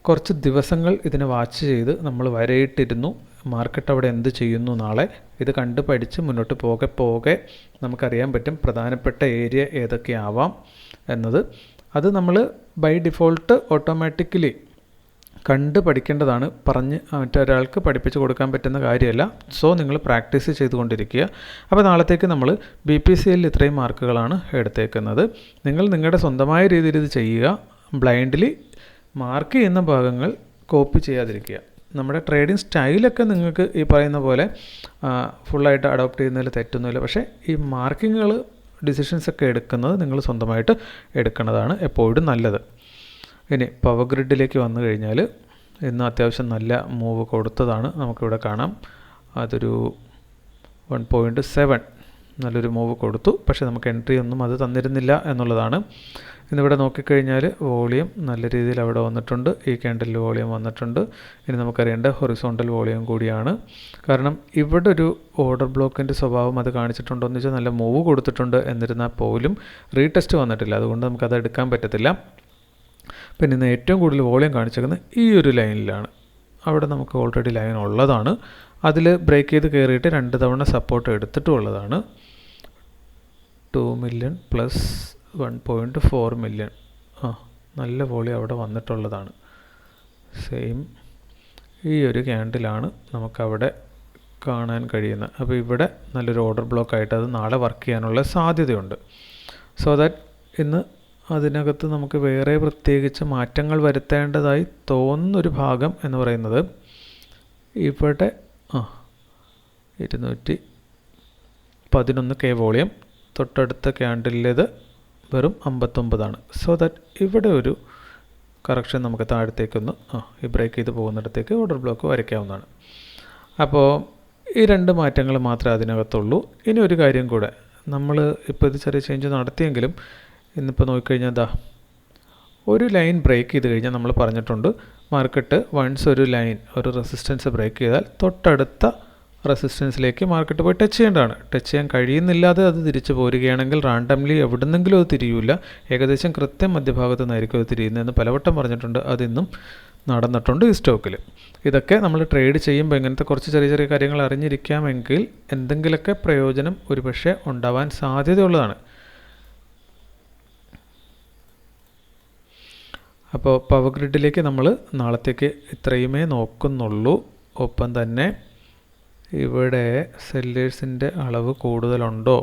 A: കുറച്ച് ദിവസങ്ങൾ ഇതിനെ വാച്ച് ചെയ്ത് നമ്മൾ വരയിട്ടിരുന്നു. മാർക്കറ്റ് അവിടെ എന്ത് ചെയ്യുന്നു നാളെ? ഇത് കണ്ട് പഠിച്ച് മുന്നോട്ട് പോകെ പോകെ നമുക്കറിയാൻ പറ്റും പ്രധാനപ്പെട്ട ഏരിയ ഏതൊക്കെയാവാം എന്നത്. അത് നമ്മൾ ബൈ ഡിഫോൾട്ട് ഓട്ടോമാറ്റിക്കലി കണ്ട് പഠിക്കേണ്ടതാണ്. പറഞ്ഞ് മറ്റൊരാൾക്ക് പഠിപ്പിച്ച് കൊടുക്കാൻ പറ്റുന്ന കാര്യമല്ല. സോ നിങ്ങൾ പ്രാക്ടീസ് ചെയ്തുകൊണ്ടിരിക്കുക. അപ്പോൾ നാളത്തേക്ക് നമ്മൾ ബി പി സി എല്ലിൽ ഇത്രയും മാർക്കുകളാണ് എടുത്തേക്കുന്നത്. നിങ്ങൾ നിങ്ങളുടെ സ്വന്തമായ രീതിയിൽ ഇത് ചെയ്യുക. ബ്ലൈൻഡ്ലി മാർക്ക് ചെയ്യുന്ന ഭാഗങ്ങൾ കോപ്പി ചെയ്യാതിരിക്കുക. നമ്മുടെ ട്രേഡിംഗ് സ്റ്റൈലൊക്കെ നിങ്ങൾക്ക് ഈ പറയുന്ന പോലെ ഫുള്ളായിട്ട് അഡോപ്റ്റ് ചെയ്യുന്നതിൽ തെറ്റൊന്നുമില്ല. പക്ഷേ ഈ മാർക്കിങ്ങുകൾ ഡിസിഷൻസ് ഒക്കെ എടുക്കുന്നത് നിങ്ങൾ സ്വന്തമായിട്ട് എടുക്കുന്നതാണ് എപ്പോഴും നല്ലത്. ഇനി പവർ ഗ്രിഡിലേക്ക് വന്നു കഴിഞ്ഞാൽ ഇന്ന് അത്യാവശ്യം നല്ല മൂവ് കൊടുത്തതാണ്. നമുക്കിവിടെ കാണാം. അതൊരു വൺ പോയിന്റ് സെവൻ നല്ലൊരു മൂവ് കൊടുത്തു. പക്ഷേ നമുക്ക് എൻട്രി ഒന്നും അത് തന്നിരുന്നില്ല എന്നുള്ളതാണ്. ഇന്നിവിടെ നോക്കിക്കഴിഞ്ഞാൽ വോളിയം നല്ല രീതിയിൽ അവിടെ വന്നിട്ടുണ്ട്. ഈ ക്യാൻഡിൽ വോളിയം വന്നിട്ടുണ്ട്. ഇനി നമുക്കറിയേണ്ട ഹൊറിസോണ്ടൽ വോളിയം കൂടിയാണ്. കാരണം ഇവിടെ ഒരു ഓർഡർ ബ്ലോക്കിന്റെ സ്വഭാവം അത് കാണിച്ചിട്ടുണ്ടോ എന്ന് വെച്ചാൽ നല്ല മൂവ് കൊടുത്തിട്ടുണ്ട് എന്നിരുന്നാൽ പോലും റീടെസ്റ്റ് വന്നിട്ടില്ല. അതുകൊണ്ട് നമുക്കത് എടുക്കാൻ പറ്റത്തില്ല. പിന്നെ ഇന്ന് ഏറ്റവും കൂടുതൽ വോളിയം കാണിച്ചേക്കുന്നത് ഈ ഒരു ലൈനിലാണ്. അവിടെ നമുക്ക് ഓൾറെഡി ലൈൻ ഉള്ളതാണ്. അതിൽ ബ്രേക്ക് ചെയ്ത് കയറിയിട്ട് രണ്ട് തവണ സപ്പോർട്ട് എടുത്തിട്ടും ഉള്ളതാണ് two million plus one point four million ആ നല്ല വോളിയം അവിടെ വന്നിട്ടുള്ളതാണ്. സെയിം ഈ ഒരു ക്യാൻഡിലാണ് നമുക്കവിടെ കാണാൻ കഴിയുന്നത് അപ്പോൾ ഇവിടെ നല്ലൊരു ഓർഡർ ബ്ലോക്ക് ആയിട്ട് അത് നാളെ വർക്ക് ചെയ്യാനുള്ള സാധ്യതയുണ്ട്. സോ ദാറ്റ് ഇന്ന് അതിനകത്ത് നമുക്ക് വേറെ പ്രത്യേകിച്ച് മാറ്റങ്ങൾ വരുത്തേണ്ടതായി തോന്നുന്നൊരു ഭാഗം എന്ന് പറയുന്നത് ഇവിടെ ആ ഇരുന്നൂറ്റി പതിനൊന്ന് കെ വോളിയം. തൊട്ടടുത്ത ക്യാൻഡിലേത് വെറും അമ്പത്തൊമ്പതാണ്. സോ ദാറ്റ് ഇവിടെ ഒരു കറക്ഷൻ നമുക്ക് താഴത്തേക്കൊന്ന് ആ ഈ ബ്രേക്ക് ചെയ്ത് പോകുന്നിടത്തേക്ക് ഓർഡർ ബ്ലോക്ക് വരയ്ക്കാവുന്നതാണ്. അപ്പോൾ ഈ രണ്ട് മാറ്റങ്ങൾ മാത്രമേ അതിനകത്തുള്ളൂ. ഇനി ഒരു കാര്യം കൂടെ. നമ്മൾ ഇപ്പോൾ ഇത് ചെറിയ ചേഞ്ച് നടത്തിയെങ്കിലും ഇന്നിപ്പോൾ നോക്കിക്കഴിഞ്ഞാൽ എന്താ ഒരു ലൈൻ ബ്രേക്ക് ചെയ്ത് കഴിഞ്ഞാൽ നമ്മൾ പറഞ്ഞിട്ടുണ്ട് മാർക്കറ്റ് വൺസ് ഒരു ലൈൻ ഒരു റെസിസ്റ്റൻസ് ബ്രേക്ക് ചെയ്താൽ തൊട്ടടുത്ത റെസിസ്റ്റൻസിലേക്ക് മാർക്കറ്റ് പോയി ടച്ച് ചെയ്യേണ്ടതാണ്. ടച്ച് ചെയ്യാൻ കഴിയുന്നില്ലാതെ അത് തിരിച്ചു പോരുകയാണെങ്കിൽ റാൻഡംലി എവിടുന്നെങ്കിലും അത് തിരിയൂല. ഏകദേശം കൃത്യം മധ്യഭാഗത്തു നിന്നായിരിക്കും അത് തിരിയുന്നതെന്ന് പലവട്ടം പറഞ്ഞിട്ടുണ്ട്. അതിന്നും നടന്നിട്ടുണ്ട് ഈ സ്റ്റോക്കിൽ ഇതൊക്കെ നമ്മൾ ട്രേഡ് ചെയ്യുമ്പോൾ ഇങ്ങനത്തെ കുറച്ച് ചെറിയ ചെറിയ കാര്യങ്ങൾ അറിഞ്ഞിരിക്കാമെങ്കിൽ എന്തെങ്കിലുമൊക്കെ പ്രയോജനം ഒരുപക്ഷെ ഉണ്ടാവാൻ സാധ്യതയുള്ളതാണ്. അപ്പോൾ പവർ ഗ്രിഡിലേക്ക് നമ്മൾ നാളത്തേക്ക് ഇത്രയുമേ നോക്കുന്നുള്ളൂ. ഒപ്പം തന്നെ ഇവിടെ സെല്ലേഴ്സിന്റെ അളവ് കൂടുതലുണ്ടോ?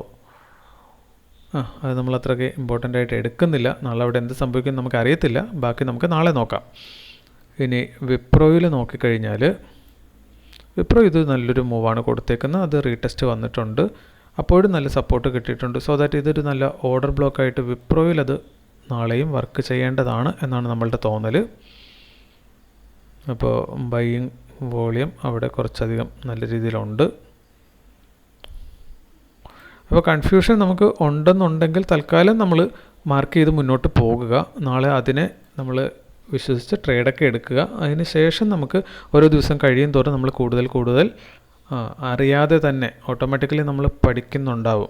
A: ആ അത് നമ്മൾ അത്രയ്ക്ക് ഇമ്പോർട്ടന്റ് ആയിട്ട് എടുക്കുന്നില്ല. നാളെ അവിടെ എന്ത് സംഭവിക്കും നമുക്ക് അറിയത്തില്ല. ബാക്കി നമുക്ക് നാളെ നോക്കാം. ഇനി വിപ്രോയിൽ നോക്കിക്കഴിഞ്ഞാൽ വിപ്രോ ഇത് നല്ലൊരു മൂവാണ് കൊടുത്തേക്കുന്നത്. അത് റീടെസ്റ്റ് വന്നിട്ടുണ്ട്. അപ്പോഴും നല്ല സപ്പോർട്ട് കിട്ടിയിട്ടുണ്ട്. സോ ദാറ്റ് ഇതൊരു നല്ല ഓർഡർ ബ്ലോക്കായിട്ട് വിപ്രോയിൽ അത് നാളെയും വർക്ക് ചെയ്യേണ്ടതാണ് എന്നാണ് നമ്മളുടെ തോന്നൽ അപ്പോൾ ബൈയിങ് വോളിയം അവിടെ കുറച്ചധികം നല്ല രീതിയിലുണ്ട്. അപ്പോൾ കൺഫ്യൂഷൻ നമുക്ക് ഉണ്ടെന്നുണ്ടെങ്കിൽ തൽക്കാലം നമ്മൾ മാർക്ക് ചെയ്ത് മുന്നോട്ട് പോകുക. നാളെ അതിനെ നമ്മൾ വിശ്വസിച്ച് ട്രേഡൊക്കെ എടുക്കുക. അതിന് ശേഷം നമുക്ക് ഓരോ ദിവസം കഴിയും തോറും നമ്മൾ കൂടുതൽ കൂടുതൽ അറിയാതെ തന്നെ ഓട്ടോമാറ്റിക്കലി നമ്മൾ പഠിക്കുന്നുണ്ടാവും.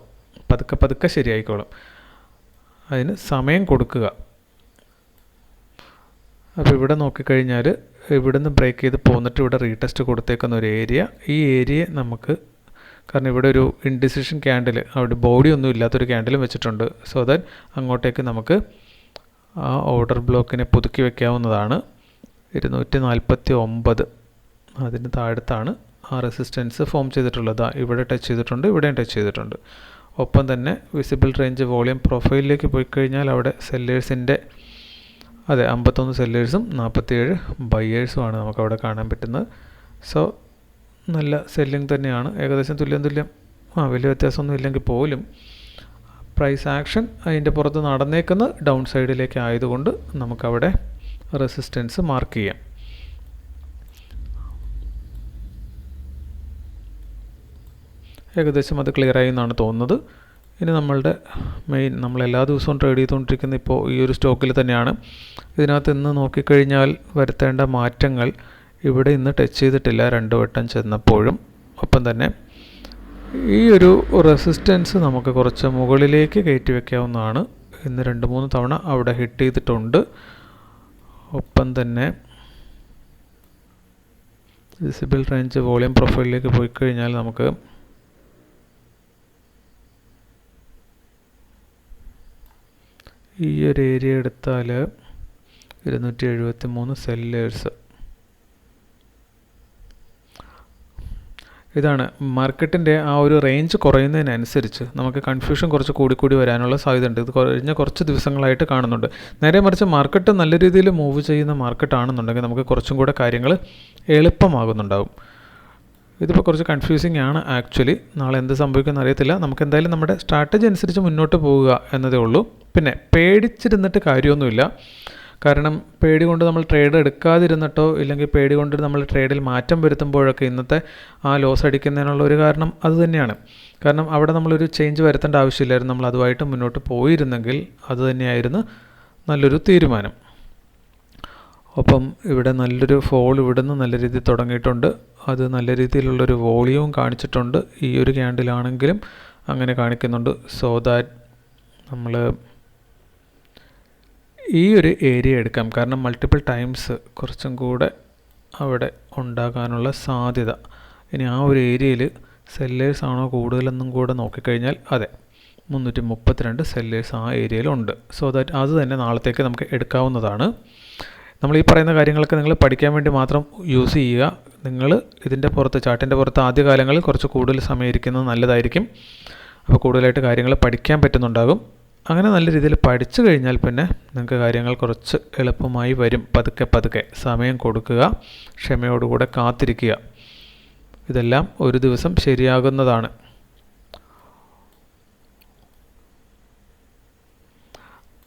A: പതുക്കെ പതുക്കെ ശരിയായിക്കോളും. അതിന് സമയം കൊടുക്കുക. അപ്പോൾ ഇവിടെ നോക്കിക്കഴിഞ്ഞാൽ ഇവിടുന്ന് ബ്രേക്ക് ചെയ്ത് പോന്നിട്ട് ഇവിടെ റീടെസ്റ്റ് കൊടുത്തേക്കുന്ന ഒരു ഏരിയ ഈ ഏരിയ നമുക്ക് കാരണം ഇവിടെ ഒരു ഇൻഡിസിഷൻ ക്യാൻഡിൽ അവിടെ ബോഡി ഒന്നും ഇല്ലാത്തൊരു ക്യാൻഡിലും വെച്ചിട്ടുണ്ട്. സോ ദാറ്റ് അങ്ങോട്ടേക്ക് നമുക്ക് ആ ഓർഡർ ബ്ലോക്കിനെ പുതുക്കി വെക്കാവുന്നതാണ്. ഇരുന്നൂറ്റി നാൽപ്പത്തി ഒമ്പത് അതിന് താഴത്താണ് ആ റെസിസ്റ്റൻസ് ഫോം ചെയ്തിട്ടുള്ളത്. ഇവിടെ ടച്ച് ചെയ്തിട്ടുണ്ട് ഇവിടെയും ടച്ച് ചെയ്തിട്ടുണ്ട്. ഒപ്പം തന്നെ വിസിബിൾ റേഞ്ച് വോളിയം പ്രൊഫൈലിലേക്ക് പോയി കഴിഞ്ഞാൽ അവിടെ സെല്ലേഴ്സിന്റെ അതെ അമ്പത്തൊന്ന് സെല്ലേഴ്സും നാൽപ്പത്തിയേഴ് ബയേഴ്സുമാണ് നമുക്കവിടെ കാണാൻ പറ്റുന്നത്. സോ നല്ല സെല്ലിംഗ് തന്നെയാണ്. ഏകദേശം തുല്യം തുല്യം ആ വലിയ വ്യത്യാസമൊന്നും ഇല്ലെങ്കിൽ പോലും പ്രൈസ് ആക്ഷൻ അതിന്റെ പുറത്ത് നടന്നേക്കുന്ന ഡൗൺ സൈഡിലേക്ക് ആയതുകൊണ്ട് നമുക്കവിടെ റെസിസ്റ്റൻസ് മാർക്ക് ചെയ്യാം. ഏകദേശം അത് ക്ലിയർ ആയി എന്നാണ് തോന്നുന്നത്. ഇനി നമ്മളുടെ മെയിൻ നമ്മൾ എല്ലാ ദിവസവും ട്രേഡ് ചെയ്തുകൊണ്ടിരിക്കുന്ന ഇപ്പോൾ ഈ ഒരു സ്റ്റോക്കിൽ തന്നെയാണ്. ഇതിനകത്ത് ഇന്ന് നോക്കിക്കഴിഞ്ഞാൽ വരുത്തേണ്ട മാറ്റങ്ങൾ ഇവിടെ ഇന്ന് ടച്ച് ചെയ്തിട്ടില്ല. രണ്ട് വട്ടം ചെന്നപ്പോഴും. ഒപ്പം തന്നെ ഈ ഒരു റെസിസ്റ്റൻസ് നമുക്ക് കുറച്ച് മുകളിലേക്ക് കയറ്റി വയ്ക്കാവുന്നതാണ് ഇന്ന് രണ്ട് മൂന്ന് തവണ അവിടെ ഹിറ്റ് ചെയ്തിട്ടുണ്ട്. ഒപ്പം തന്നെ വിസിബിൾ റേഞ്ച് വോളിയം പ്രൊഫൈലിലേക്ക് പോയി കഴിഞ്ഞാൽ നമുക്ക് ഈ ഒരു ഏരിയ എടുത്താൽ ഇരുന്നൂറ്റി എഴുപത്തി മൂന്ന് സെല്ലേഴ്സ്. ഇതാണ് മാർക്കറ്റിന്റെ ആ ഒരു റേഞ്ച് കുറയുന്നതിനനുസരിച്ച് നമുക്ക് കൺഫ്യൂഷൻ കുറച്ച് കൂടിക്കൂടി വരാനുള്ള സാധ്യത ഉണ്ട് ഇത് കഴിഞ്ഞ കുറച്ച് ദിവസങ്ങളായിട്ട് കാണുന്നുണ്ട്. നേരെ മറിച്ച് മാർക്കറ്റ് നല്ല രീതിയിൽ മൂവ് ചെയ്യുന്ന മാർക്കറ്റ് ആണെന്നുണ്ടെങ്കിൽ നമുക്ക് കുറച്ചും കൂടെ കാര്യങ്ങൾ എളുപ്പമാകുന്നുണ്ടാവും. ഇതിപ്പോൾ കുറച്ച് കൺഫ്യൂസിങ് ആണ് ആക്ച്വലി നാളെ എന്ത് സംഭവിക്കുമെന്ന് അറിയത്തില്ല. നമുക്ക് എന്തായാലും നമ്മുടെ സ്ട്രാറ്റജി അനുസരിച്ച് മുന്നോട്ട് പോവുക എന്നതേ ഉള്ളൂ. പിന്നെ പേടിച്ചിരുന്നിട്ട് കാര്യമൊന്നുമില്ല. കാരണം പേടി കൊണ്ട് നമ്മൾ ട്രേഡ് എടുക്കാതിരുന്നിട്ടോ ഇല്ലെങ്കിൽ പേടി കൊണ്ട് നമ്മൾ ട്രേഡിൽ മാറ്റം വരുത്തുമ്പോഴൊക്കെ ഇന്നത്തെ ആ ലോസ് അടിക്കുന്നതിനുള്ള ഒരു കാരണം അത് തന്നെയാണ്. കാരണം അവിടെ നമ്മളൊരു ചേഞ്ച് വരുത്തേണ്ട ആവശ്യമില്ലായിരുന്നു. നമ്മൾ അതുമായിട്ട് മുന്നോട്ട് പോയിരുന്നെങ്കിൽ അത് തന്നെയായിരുന്നു നല്ലൊരു തീരുമാനം. ഒപ്പം ഇവിടെ നല്ലൊരു ഫോൾ ഇവിടുന്ന് നല്ല രീതിയിൽ തുടങ്ങിയിട്ടുണ്ട്. അത് നല്ല രീതിയിലുള്ളൊരു വോളിയവും കാണിച്ചിട്ടുണ്ട്. ഈ ഒരു ക്യാൻഡിലാണെങ്കിലും അങ്ങനെ കാണിക്കുന്നുണ്ട്. സോ ദാറ്റ് നമ്മൾ ഈ ഒരു ഏരിയ എടുക്കാം. കാരണം മൾട്ടിപ്പിൾ ടൈംസ് കുറച്ചും കൂടെ അവിടെ ഉണ്ടാകാനുള്ള സാധ്യത. ഇനി ആ ഒരു ഏരിയയിൽ സെല്ലേഴ്സ് ആണോ കൂടുതലെന്നും കൂടെ നോക്കിക്കഴിഞ്ഞാൽ അതെ മുന്നൂറ്റി മുപ്പത്തിരണ്ട് സെല്ലേഴ്സ് ആ ഏരിയയിലുണ്ട് സോ ദാറ്റ് അത് തന്നെ നാളത്തേക്ക് നമുക്ക് എടുക്കാവുന്നതാണ്. നമ്മൾ ഈ പറയുന്ന കാര്യങ്ങളൊക്കെ നിങ്ങൾ പഠിക്കാൻ വേണ്ടി മാത്രം യൂസ് ചെയ്യുക. നിങ്ങൾ ഇതിന്റെ പുറത്ത് ചാട്ടിന്റെ പുറത്ത് ആദ്യകാലങ്ങളിൽ കുറച്ച് കൂടുതൽ സമയം ഇരിക്കുന്നത് നല്ലതായിരിക്കും. അപ്പോൾ കൂടുതലായിട്ട് കാര്യങ്ങൾ പഠിക്കാൻ പറ്റുന്നുണ്ടാകും. അങ്ങനെ നല്ല രീതിയിൽ പഠിച്ചു കഴിഞ്ഞാൽ പിന്നെ നിങ്ങൾക്ക് കാര്യങ്ങൾ കുറച്ച് എളുപ്പമായി വരും. പതുക്കെ പതുക്കെ സമയം കൊടുക്കുക ക്ഷമയോടുകൂടെ കാത്തിരിക്കുക. ഇതെല്ലാം ഒരു ദിവസം ശരിയാകുന്നതാണ്.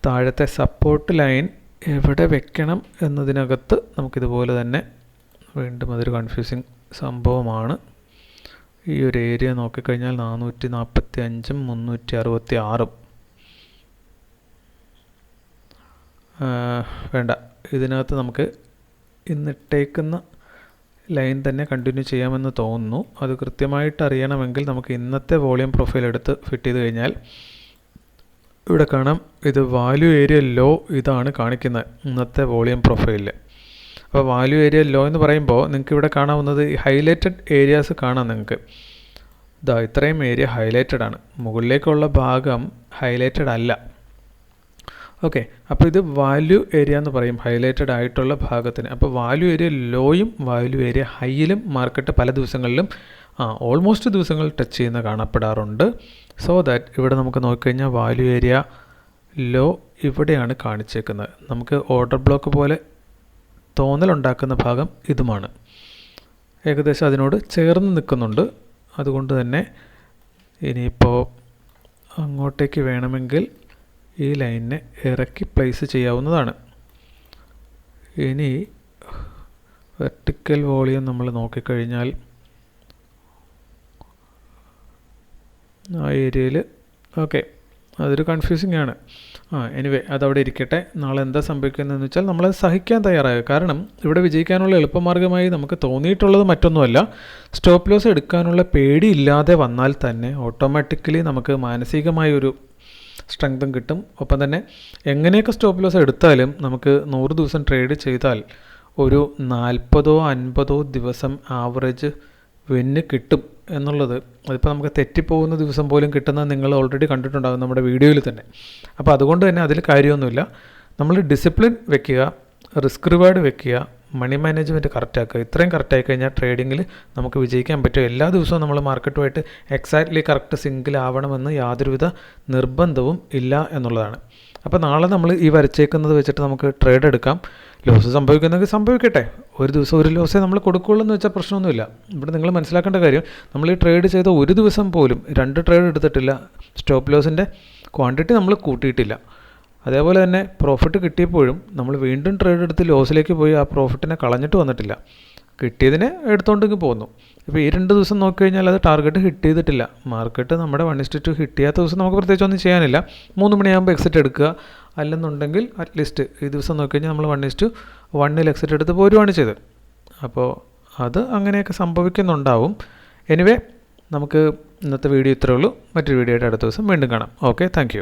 A: താഴത്തെ സപ്പോർട്ട് ലൈൻ എവിടെ വെക്കണം എന്നതിനകത്ത് നമുക്കിതുപോലെ തന്നെ വീണ്ടും അതൊരു കൺഫ്യൂസിങ് സംഭവമാണ്. ഈ ഒരു ഏരിയ നോക്കിക്കഴിഞ്ഞാൽ നാനൂറ്റി നാൽപ്പത്തി അഞ്ചും മുന്നൂറ്റി അറുപത്തി ആറും വേണ്ട. ഇതിനകത്ത് നമുക്ക് ഇന്നിട്ടേക്കുന്ന ലൈൻ തന്നെ കണ്ടിന്യൂ ചെയ്യാമെന്ന് തോന്നുന്നു. അത് കൃത്യമായിട്ട് അറിയണമെങ്കിൽ നമുക്ക് ഇന്നത്തെ വോളിയം പ്രൊഫൈൽ എടുത്ത് ഫിറ്റ് ചെയ്ത് കഴിഞ്ഞാൽ ഇവിടെ കാണാം. ഇത് വാല്യൂ ഏരിയ ലോ ഇതാണ് കാണിക്കുന്നത്. ഇന്നത്തെ വോളിയം പ്രൊഫൈലിൽ അപ്പോൾ വാല്യൂ ഏരിയ ലോ എന്ന് പറയുമ്പോൾ നിങ്ങൾക്ക് ഇവിടെ കാണാവുന്നത് ഹൈലൈറ്റഡ് ഏരിയാസ് കാണാം നിങ്ങൾക്ക്. ഇതാ ഇത്രയും ഏരിയ ഹൈലൈറ്റഡ് ആണ്. മുകളിലേക്കുള്ള ഭാഗം ഹൈലൈറ്റഡ് അല്ല. ഓക്കെ അപ്പോൾ ഇത് വാല്യൂ ഏരിയ എന്ന് പറയും ഹൈലൈറ്റഡ് ആയിട്ടുള്ള ഭാഗത്തിന്. അപ്പോൾ വാല്യൂ ഏരിയ ലോയും വാല്യൂ ഏരിയ ഹൈയിലും മാർക്കറ്റ് പല ദിവസങ്ങളിലും ആ ഓൾമോസ്റ്റ് ദിവസങ്ങൾ ടച്ച് ചെയ്യുന്ന കാണപ്പെടാറുണ്ട്. സോ ദാറ്റ് ഇവിടെ നമുക്ക് നോക്കിക്കഴിഞ്ഞാൽ വാല്യൂ ഏരിയ ലോ ഇവിടെയാണ് കാണിച്ചേക്കുന്നത്. നമുക്ക് ഓർഡർ ബ്ലോക്ക് പോലെ തോന്നലുണ്ടാക്കുന്ന ഭാഗം ഇതുമാണ്. ഏകദേശം അതിനോട് ചേർന്ന് നിൽക്കുന്നുണ്ട്. അതുകൊണ്ട് തന്നെ ഇനിയിപ്പോൾ അങ്ങോട്ടേക്ക് വേണമെങ്കിൽ ഈ ലൈനിനെ ഇറക്കി പ്ലേസ് ചെയ്യാവുന്നതാണ്. ഇനി വെർട്ടിക്കൽ വോളിയം നമ്മൾ നോക്കിക്കഴിഞ്ഞാൽ ആ ഏരിയയിൽ. ഓക്കെ. അതൊരു കൺഫ്യൂസിങ് ആണ്. ആ എനിവേ അതവിടെ ഇരിക്കട്ടെ. നാളെ എന്താ സംഭവിക്കുന്നതെന്ന് വെച്ചാൽ നമ്മൾ സഹിക്കാൻ തയ്യാറാകുക കാരണം ഇവിടെ വിജയിക്കാനുള്ള എളുപ്പമാർഗമായി നമുക്ക് തോന്നിയിട്ടുള്ളത് മറ്റൊന്നുമല്ല. സ്റ്റോപ്പ് ലോസ് എടുക്കാനുള്ള പേടി ഇല്ലാതെ വന്നാൽ തന്നെ ഓട്ടോമാറ്റിക്കലി നമുക്ക് മാനസികമായ ഒരു സ്ട്രെങ്തും കിട്ടും. ഒപ്പം തന്നെ എങ്ങനെയൊക്കെ സ്റ്റോപ്പ് ലോസ് എടുത്താലും നമുക്ക് നൂറ് ദിവസം ട്രേഡ് ചെയ്താൽ ഒരു നാൽപ്പതോ അൻപതോ ദിവസം ആവറേജ് വെന്ന് കിട്ടും. എന്നുള്ളത്. അതിപ്പോൾ നമുക്ക് തെറ്റിപ്പോകുന്ന ദിവസം പോലും കിട്ടുന്നത് നിങ്ങൾ ഓൾറെഡി കണ്ടിട്ടുണ്ടാകും നമ്മുടെ വീഡിയോയിൽ തന്നെ. അപ്പോൾ അതുകൊണ്ട് തന്നെ അതിൽ കാര്യമൊന്നുമില്ല. നമ്മൾ ഡിസിപ്ലിൻ വെക്കുക റിസ്ക് റിവാർഡ് വെക്കുക മണി മാനേജ്മെന്റ് കറക്റ്റാക്കുക ഇത്രയും കറക്റ്റായി കഴിഞ്ഞാൽ ട്രേഡിങ്ങിൽ നമുക്ക് വിജയിക്കാൻ പറ്റും. എല്ലാ ദിവസവും നമ്മൾ മാർക്കറ്റുമായിട്ട് എക്സാക്ട്ലി കറക്റ്റ് സിംഗിൾ ആവണമെന്ന് യാതൊരുവിധ നിർബന്ധവും ഇല്ല എന്നുള്ളതാണ്. അപ്പോൾ നാളെ നമ്മൾ ഈ വരച്ചേക്കുന്നത് വെച്ചിട്ട് നമുക്ക് ട്രേഡ് എടുക്കാം. ലോസ് സംഭവിക്കുന്നെങ്കിൽ സംഭവിക്കട്ടെ. ഒരു ദിവസം ഒരു ലോസേ നമ്മൾ കൊടുക്കുകയുള്ളൂ എന്ന് വെച്ചാൽ പ്രശ്നമൊന്നുമില്ല. ഇവിടെ നിങ്ങൾ മനസ്സിലാക്കേണ്ട കാര്യം നമ്മൾ ഈ ട്രേഡ് ചെയ്ത ഒരു ദിവസം പോലും രണ്ട് ട്രേഡ് എടുത്തിട്ടില്ല. സ്റ്റോപ്പ് ലോസിന്റെ ക്വാണ്ടിറ്റി നമ്മൾ കൂട്ടിയിട്ടില്ല. അതേപോലെ തന്നെ പ്രോഫിറ്റ് കിട്ടിയപ്പോഴും നമ്മൾ വീണ്ടും ട്രേഡ് എടുത്ത് ലോസിലേക്ക് പോയി ആ പ്രോഫിറ്റിനെ കളഞ്ഞിട്ട് വന്നിട്ടില്ല. കിട്ടിയതിനെ എടുത്തോണ്ടെങ്കിൽ പോകുന്നു ഇപ്പോൾ ഈ രണ്ട് ദിവസം നോക്കി കഴിഞ്ഞാൽ അത് ടാർഗറ്റ് ഹിറ്റ് ചെയ്തിട്ടില്ല മാർക്കറ്റ് നമ്മുടെ one is to two hit ചെയ്യാത്ത ദിവസം നമുക്ക് പ്രത്യേകിച്ച് ഒന്നും ചെയ്യാനില്ല. മൂന്ന് മണിയാകുമ്പോൾ എക്സിറ്റ് എടുക്കുക. അല്ലെന്നുണ്ടെങ്കിൽ അറ്റ്ലീസ്റ്റ് ഈ ദിവസം നോക്കിക്കഴിഞ്ഞാൽ നമ്മൾ വൺ ഇസ്റ്റു വണ്ണിൽ എക്സിറ്റ് എടുത്ത് പോരുവാണ് ചെയ്തത്. അപ്പോൾ അത് അങ്ങനെയൊക്കെ സംഭവിക്കുന്നുണ്ടാവും. എനിവേ നമുക്ക് ഇന്നത്തെ വീഡിയോ ഇത്രയേ ഉള്ളൂ. മറ്റൊരു വീഡിയോ ആയിട്ട് അടുത്ത ദിവസം വീണ്ടും കാണാം. Okay thank